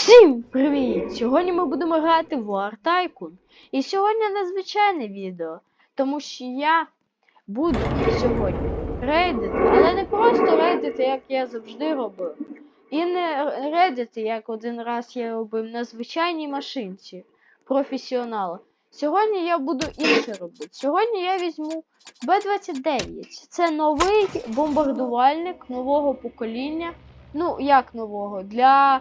Всім привіт! Сьогодні ми будемо грати в War Tycoon. І сьогодні незвичайне відео, тому що я буду сьогодні рейдити, але не просто рейдити, як я завжди робив. І не рейдити, як один раз я робив на звичайній машинці професіонала. Сьогодні я буду інше робити. Сьогодні я візьму Б-29. Це новий бомбардувальник нового покоління. Ну, як нового? Для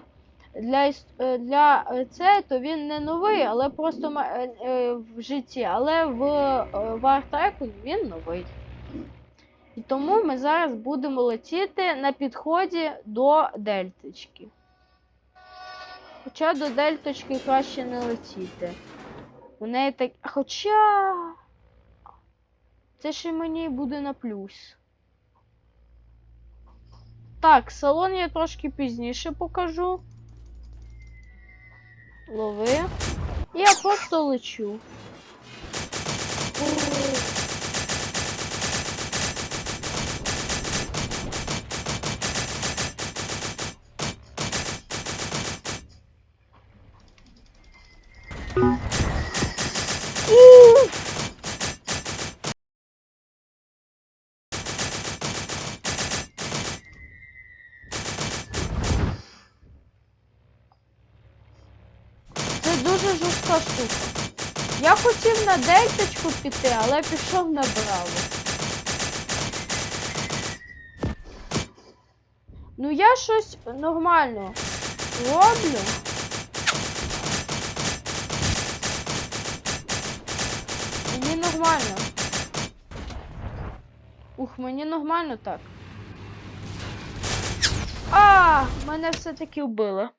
для, е, для е, це, то він не новий, але просто е, в житті, але в War він новий. І тому ми зараз будемо летіти на підході до дельточки. Хоча до дельточки краще не летіти. У неї так. Хоча. Це ще мені буде на плюс. Так, салон я трошки пізніше покажу. Лови. Я просто лечу. Дуже жорстка штука. Я хотів на дельточку піти, але пішов на браво. Ну я щось нормально роблю. Мені нормально. Ух, мені нормально так. А, мене все-таки вбили.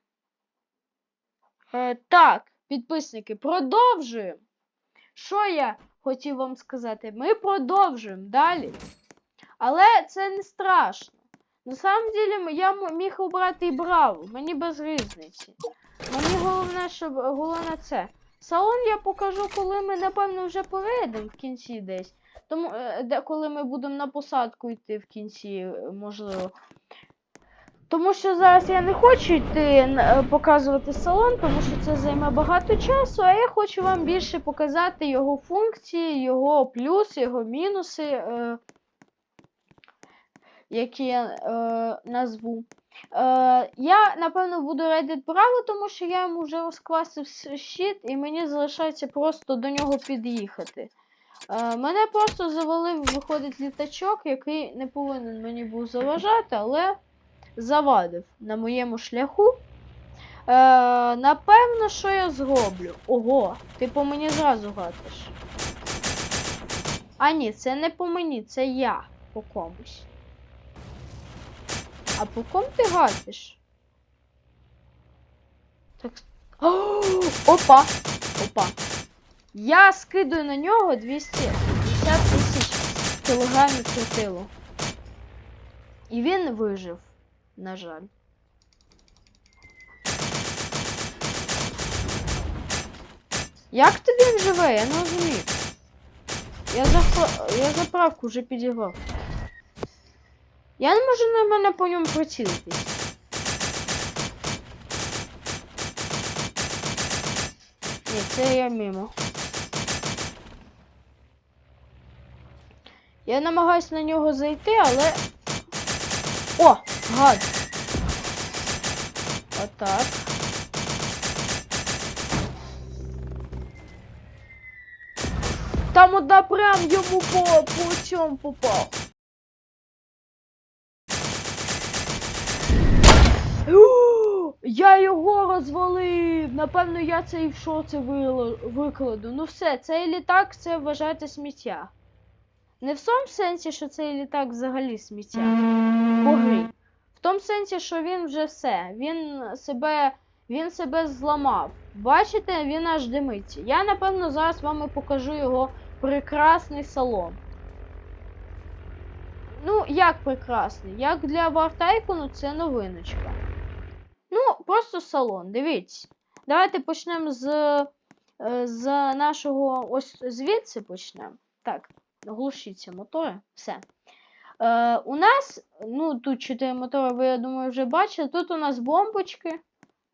Е, так, підписники, продовжуємо. Що я хотів вам сказати? Ми продовжуємо далі. Але це не страшно. На самом деле я міг обрати і браво, мені без різниці. Мені головне, щоб головне це. Салон я покажу, коли ми, напевно, вже поїдемо в кінці десь. Тому, е, де, коли ми будемо на посадку йти в кінці, е, можливо. Тому що зараз я не хочу йти е, показувати салон, тому що це займе багато часу, а я хочу вам більше показати його функції, його плюси, його мінуси, е, які я е, назву. Е, я, напевно, буду рейдити Браво, тому що я йому вже розкласив щит, і мені залишається просто до нього під'їхати. Е, мене просто завалив, виходить, літачок, який не повинен мені був заважати, але завадив на моєму шляху. Е, напевно, що я зроблю. Ого, ти по мені зразу гатиш. А ні, це не по мені, це я по комусь. А по ком ти гатиш? Так. О, опа! Опа. Я скидаю на нього 250 тисяч кілограмів тротилу. І він вижив, на жаль. Як тобі він живе? Я не розумію. Я, запра... я заправку вже підіграв. Я не можу нормально по ньому прицілитись. Ні, це я мимо. Я намагаюся на нього зайти, але. О! Гад! Отак. Там одна прям йому по, по попав. О, Я його розвалив. Напевно, я це і в шоці викладу. Ну все, цей літак це вважайте сміття. Не в тому сенсі, що цей літак взагалі сміття по грі. В тому сенсі, що він вже все. Він себе, він себе зламав. Бачите, він аж димиться. Я, напевно, зараз вам покажу його прекрасний салон. Ну, як прекрасний? Як для Вартайкону це новиночка. Ну, просто салон, дивіться. Давайте почнемо з, е, з нашого. Ось звідси почнемо. Так, глушіться мотори. Все. Е, у нас, ну, тут 4 мотори, ви, я думаю, вже бачили. Тут у нас бомбочки.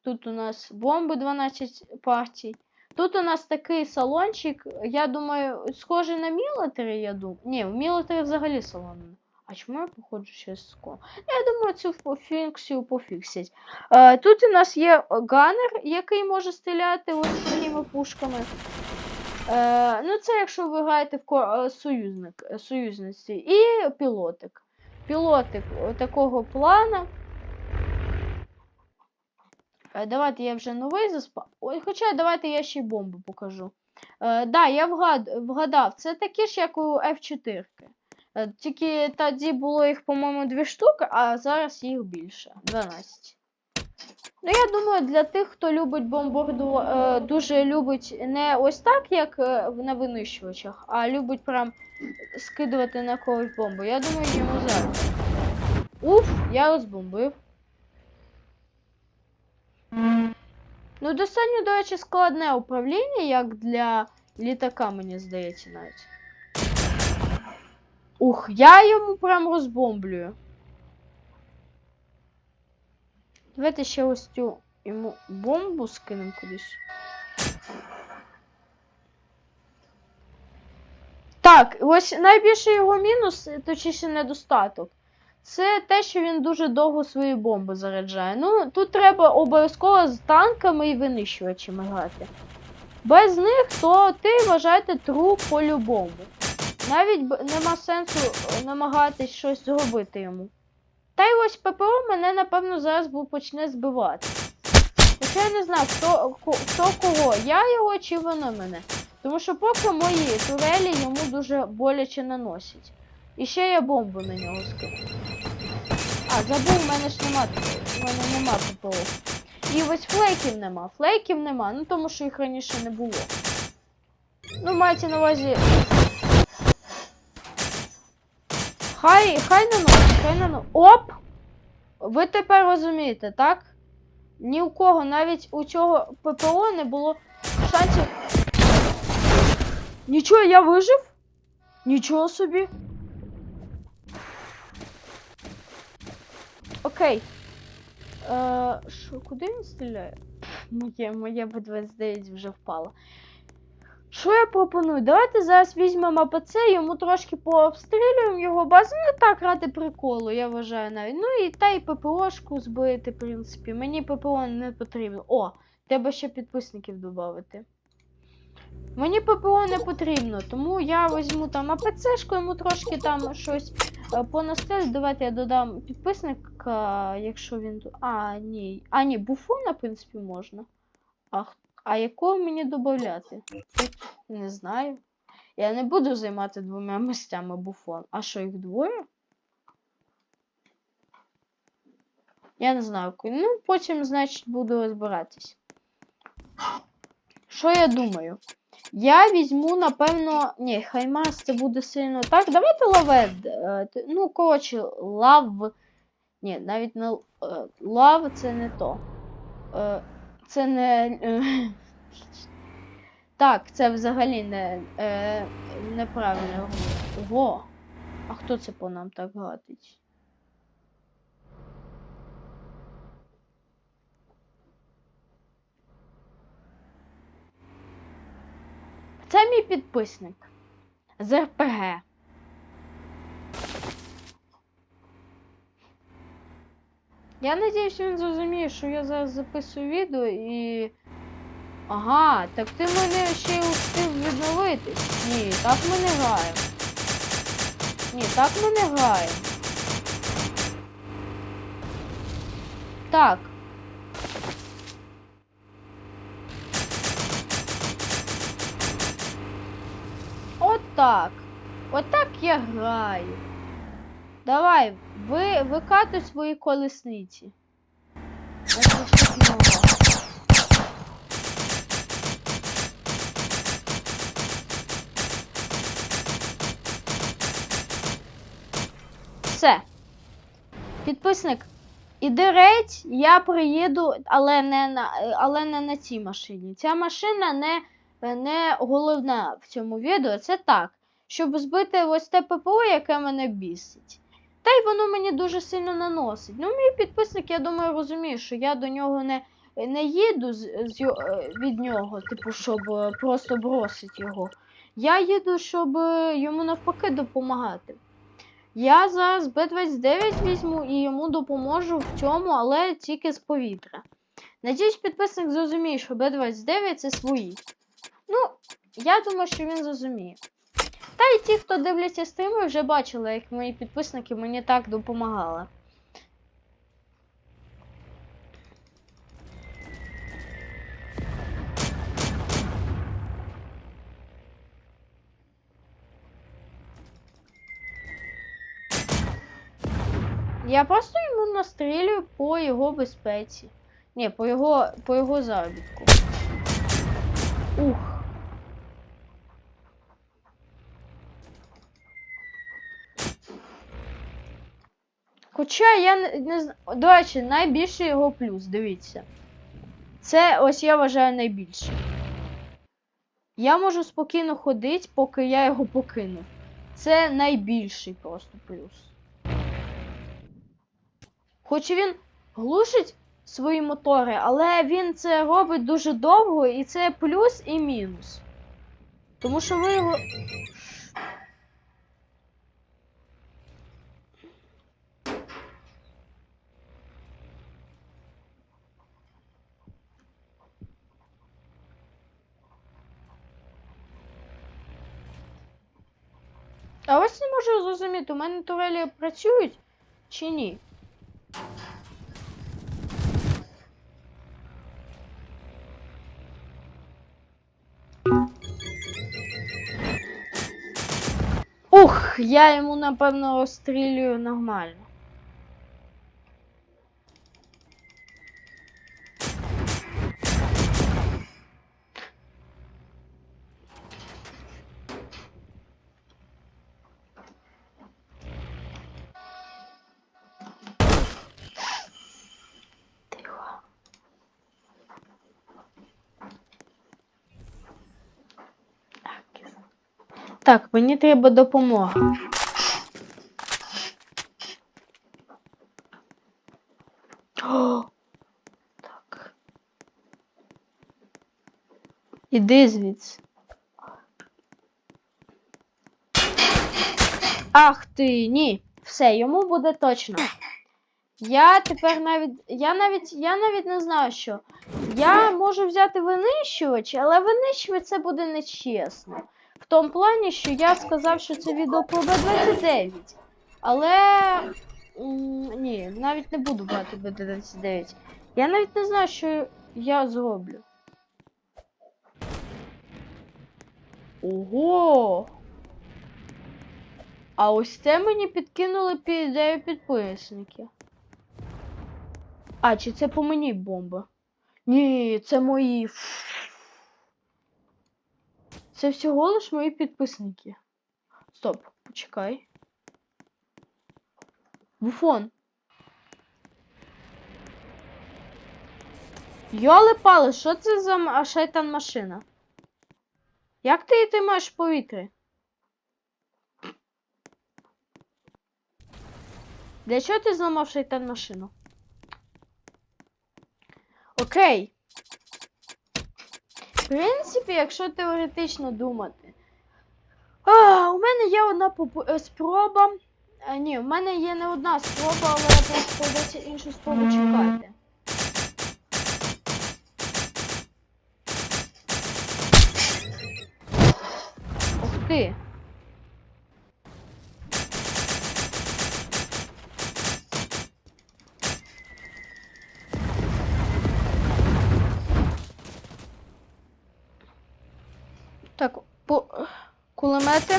Тут у нас бомби 12 партій. Тут у нас такий салончик, я думаю, схожий на мілітарі, я думаю. Ні, в мілітарі взагалі салон. А чому я походжу через ско? Я думаю, цю фу- функцію пофіксять. Е, тут у нас є ганер, який може стріляти ось такими пушками. Е, ну, це якщо ви граєте в е, союзник, е, союзниці. І пілотик. Пілотик такого плана. Давайте я вже новий заспав. Ой, хоча давайте я ще й бомбу покажу. Е, да, я вгад... вгадав. Це такі ж, як у F4. Е, Тільки тоді було їх, по-моєму, дві штуки, а зараз їх більше. 12. Ну, я думаю, для тих, хто любить бомбарду, е, дуже любить не ось так, як е, на винищувачах, а любить прям скидувати на когось бомбу. Я думаю, йому зараз. Уф, я розбомбив. Ну, достатньо, до речі, складне управління, як для літака, мені здається, навіть. Ух, я йому прям розбомблюю. Давайте ще ось цю йому бомбу скинемо кудись. Так, ось найбільший його мінус, точніше недостаток. Це те, що він дуже довго свої бомби заряджає. Ну, тут треба обов'язково з танками і винищувачами грати. Без них, то ти вважаєте труп по-любому. Навіть нема сенсу е, намагатись щось зробити йому. Та й ось ППО мене, напевно, зараз бу- почне збивати. Хоча я не знаю, хто, хто кого, я його чи воно мене. Тому що поки мої турелі йому дуже боляче наносять. І ще я бомбу на нього скину. А, забув, в мене ж нема, в мене нема ППО. І ось флейків нема. Флейків нема, ну тому що їх раніше не було. Ну, мається на увазі. Хай, хай наносить, хай. Оп! Ви тепер розумієте, так? Ні у кого, навіть у цього ППО не було шансів. Нічого, я вижив? Нічого собі. Окей. Е, що, куди він стріляє? Моє, моє Б-29 вже впало. Що я пропоную? Давайте зараз візьмемо АПЦ, йому трошки пообстрілюємо його базу. Ну так ради приколу, я вважаю навіть. Ну і та й ППОшку збити, в принципі. Мені ППО не потрібно. О, треба ще підписників додати. Мені ППО не потрібно, тому я візьму там АПЦшку, йому трошки там щось е, понастелю. Давайте я додам підписника, якщо він. А, ні. А, ні, буфона, в принципі, можна. А, а якого мені додати? Не знаю. Я не буду займати двома місцями буфон. А що, їх двоє? Я не знаю. Ну, потім, значить, буду розбиратись. Що я думаю? Я візьму, напевно. Ні, Хаймас це буде сильно. Так, давайте лавед. е, Ну, коротше, лав. Ні, навіть не е, лав це не то. Це не. е, Так, це взагалі не е, неправильно. Ого. А хто це по нам так гатить? Це мій підписник з РПГ. Я надіюсь, він зрозуміє, що я зараз записую відео і. Ага, так ти мене ще й успів відновитись. Ні, так ми не граємо. Ні, так ми не граємо. Так. Отак. Отак я граю. Давай, ви викатуй свої колесниці. Все. Підписник, іди рейд, я приїду, але не на, але не на цій машині. Ця машина не, не головна в цьому відео. Це так, щоб збити ось те ППО, яке мене бісить. Та й воно мені дуже сильно наносить. Ну, мій підписник, я думаю, розуміє, що я до нього не не їду з, з, е, від нього, типу, щоб е, просто бросити його. Я їду, щоб е, йому навпаки допомагати. Я зараз Б-29 візьму і йому допоможу в цьому, але тільки з повітря. Надіюсь, підписник зрозуміє, що Б-29 це свої. Ну, я думаю, що він зрозуміє. Та й ті, хто дивляться стріми, вже бачили, як мої підписники мені так допомагали. Я просто йому настрілюю по його безпеці. Ні, по його, по його заробітку. Ух. Хоча я не, не знаю. До речі, найбільший його плюс, дивіться. Це ось я вважаю найбільший. Я можу спокійно ходити, поки я його покину. Це найбільший просто плюс. Хоч він глушить свої мотори, але він це робить дуже довго, і це плюс і мінус. Тому що ви його. А ось не можу зрозуміти, у мене турелі працюють чи ні? Ух, я йому напевно розстрілюю нормально. Так, мені треба допомога. О, так. Іди звідси. Ах ти, ні. Все, йому буде точно. Я тепер навіть. Я навіть. Я навіть не знаю, що. Я можу взяти винищувач, але винищувач це буде нечесно. В тому плані, що я сказав, що це відео про Б29. Але. Ні, навіть не буду брати Б29. Я навіть не знаю, що я зроблю. Ого! А ось це мені підкинули під ідею підписники. А, чи це по мені бомба? Ні, це мої. Це всього лиш мої підписники. Стоп, почекай. Буфон. Йоли пали, що це за шайтан машина? Як ти її тримаєш в повітрі? Для чого ти зламав шайтан машину? Окей. В принципі, якщо теоретично думати. А, у мене є одна е, спроба. А, ні, у мене є не одна спроба, але просто подається іншу спробу чекати. Ух ти. Так, по... кулемети.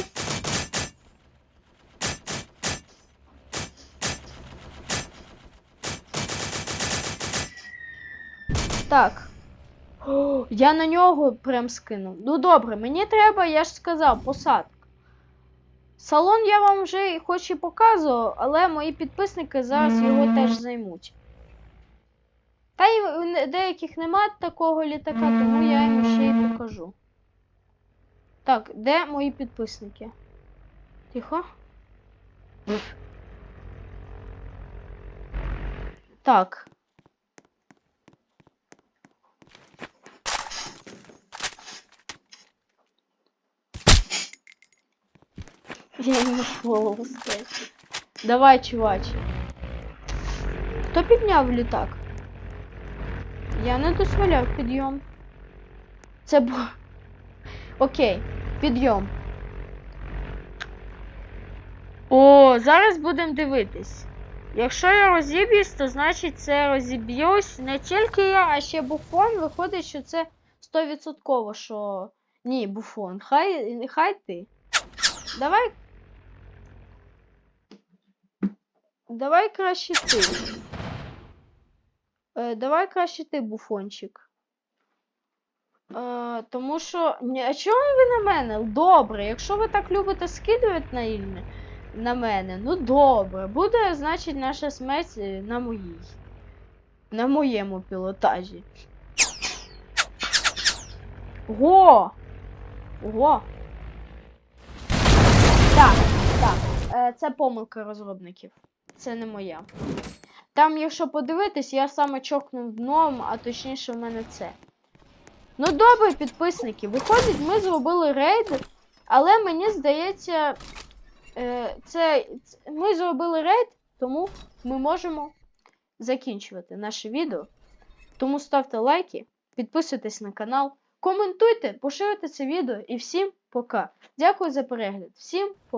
Так. О, я на нього прям скинув. Ну добре, мені треба, я ж сказав, посадка. Салон я вам вже хоч і показував, але мої підписники зараз його теж займуть. Та й деяких нема такого літака, тому я йому ще й покажу. Так, де мої підписники? Тихо. Так. Я не голову стать. Давай, чувач. Хто підняв літак? Я не дозволяв підйом. Це бо... Окей підйом. О, зараз будемо дивитись. Якщо я розіб'юсь, то значить це розіб'юсь не тільки я, а ще буфон. Виходить, що це 100% що. Ні, буфон. Хай, хай ти. Давай. Давай краще ти. Е, давай краще ти, буфончик. Е, тому що. А чому ви на мене? Добре, якщо ви так любите скидувати на Ільне, на мене, ну добре. Буде, значить, наша смерть е, на моїй. На моєму пілотажі. Го! Ого! Так, так. Е, це помилка розробників. Це не моя. Там, якщо подивитись, я саме чокнув дном, а точніше в мене це. Ну добре, підписники. Виходить, ми зробили рейд, але мені здається, е, це, ми зробили рейд, тому ми можемо закінчувати наше відео. Тому ставте лайки, підписуйтесь на канал, коментуйте, поширюйте це відео і всім пока. Дякую за перегляд. Всім пока.